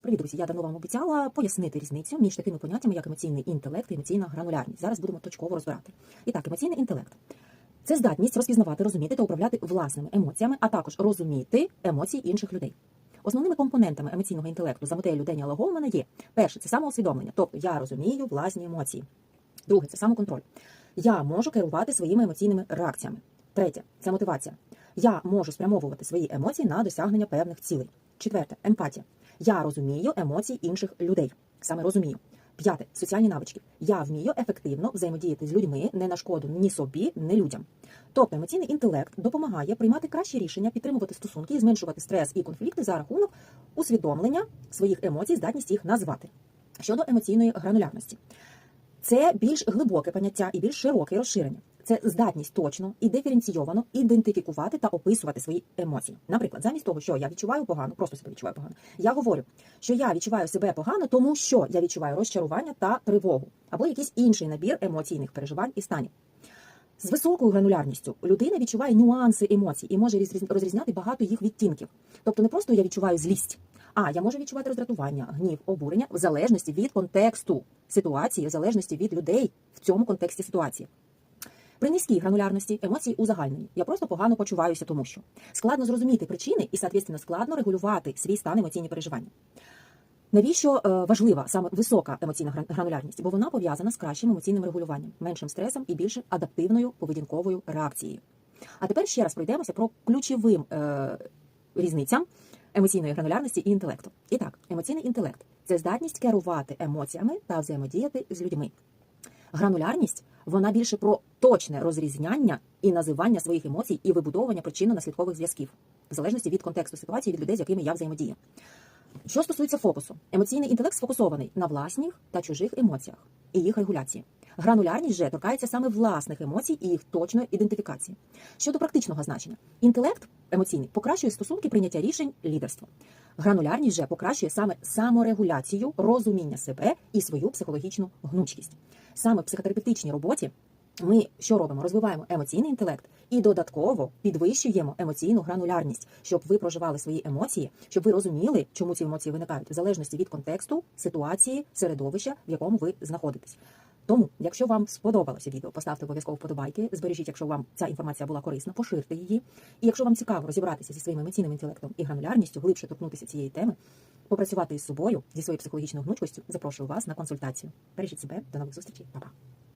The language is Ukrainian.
Привіт, друзі! Я давно вам обіцяла пояснити різницю між такими поняттями, як емоційний інтелект і емоційна гранулярність. Зараз будемо точково розбирати. І так, емоційний інтелект це здатність розпізнавати, розуміти та управляти власними емоціями, а також розуміти емоції інших людей. Основними компонентами емоційного інтелекту за моделлю Деніала Голмана є перше це самоусвідомлення, тобто я розумію власні емоції. Друге це самоконтроль. Я можу керувати своїми емоційними реакціями. Третє це мотивація. Я можу спрямовувати свої емоції на досягнення певних цілей. Четверте емпатія. Я розумію емоції інших людей. Саме розумію. П'яте соціальні навички. Я вмію ефективно взаємодіяти з людьми не на шкоду ні собі, ні людям. Тобто емоційний інтелект допомагає приймати кращі рішення, підтримувати стосунки і зменшувати стрес і конфлікти за рахунок усвідомлення своїх емоцій, здатність їх назвати. Щодо емоційної гранулярності, це більш глибоке поняття і більш широке розширення. Це здатність точно і диференційовано ідентифікувати та описувати свої емоції. Наприклад, замість того, що я відчуваю погано, просто себе відчуваю погано. Я говорю, що я відчуваю себе погано, тому що я відчуваю розчарування та тривогу, або якийсь інший набір емоційних переживань і станів. З високою гранулярністю людина відчуває нюанси емоцій і може розрізняти багато їх відтінків. Тобто не просто я відчуваю злість, а я можу відчувати роздратування, гнів, обурення в залежності від контексту ситуації, в залежності від людей в цьому контексті ситуації. При низькій гранулярності емоції узагальнені. Я просто погано почуваюся, тому що складно зрозуміти причини і, соответственно, складно регулювати свій стан емоційні переживання. Навіщо е, важлива саме висока емоційна гранулярність? Бо вона пов'язана з кращим емоційним регулюванням, меншим стресом і більш адаптивною поведінковою реакцією. А тепер ще раз пройдемося про ключовим е, різницям емоційної гранулярності і інтелекту. І так, емоційний інтелект це здатність керувати емоціями та взаємодіяти з людьми. Гранулярність вона більше про точне розрізняння і називання своїх емоцій і вибудовування причинно-наслідкових зв'язків, в залежності від контексту ситуації від людей, з якими я взаємодію. Що стосується фокусу, емоційний інтелект сфокусований на власних та чужих емоціях і їх регуляції. Гранулярність же торкається саме власних емоцій і їх точної ідентифікації. Щодо практичного значення, інтелект емоційний покращує стосунки прийняття рішень лідерства. Гранулярність же покращує саме саморегуляцію, розуміння себе і свою психологічну гнучкість. Саме в психотерапевтичній роботі ми що робимо? Розвиваємо емоційний інтелект і додатково підвищуємо емоційну гранулярність, щоб ви проживали свої емоції, щоб ви розуміли, чому ці емоції виникають в залежності від контексту, ситуації, середовища, в якому ви знаходитесь. Тому, якщо вам сподобалося відео, поставте обов'язково вподобайки, збережіть, якщо вам ця інформація була корисна, поширте її. І якщо вам цікаво розібратися зі своїм емоційним інтелектом і гранулярністю, глибше торкнутися цієї теми, попрацювати із собою, зі своєю психологічною гнучкостю, запрошую вас на консультацію. Бережіть себе, до нових зустрічей, Па-па.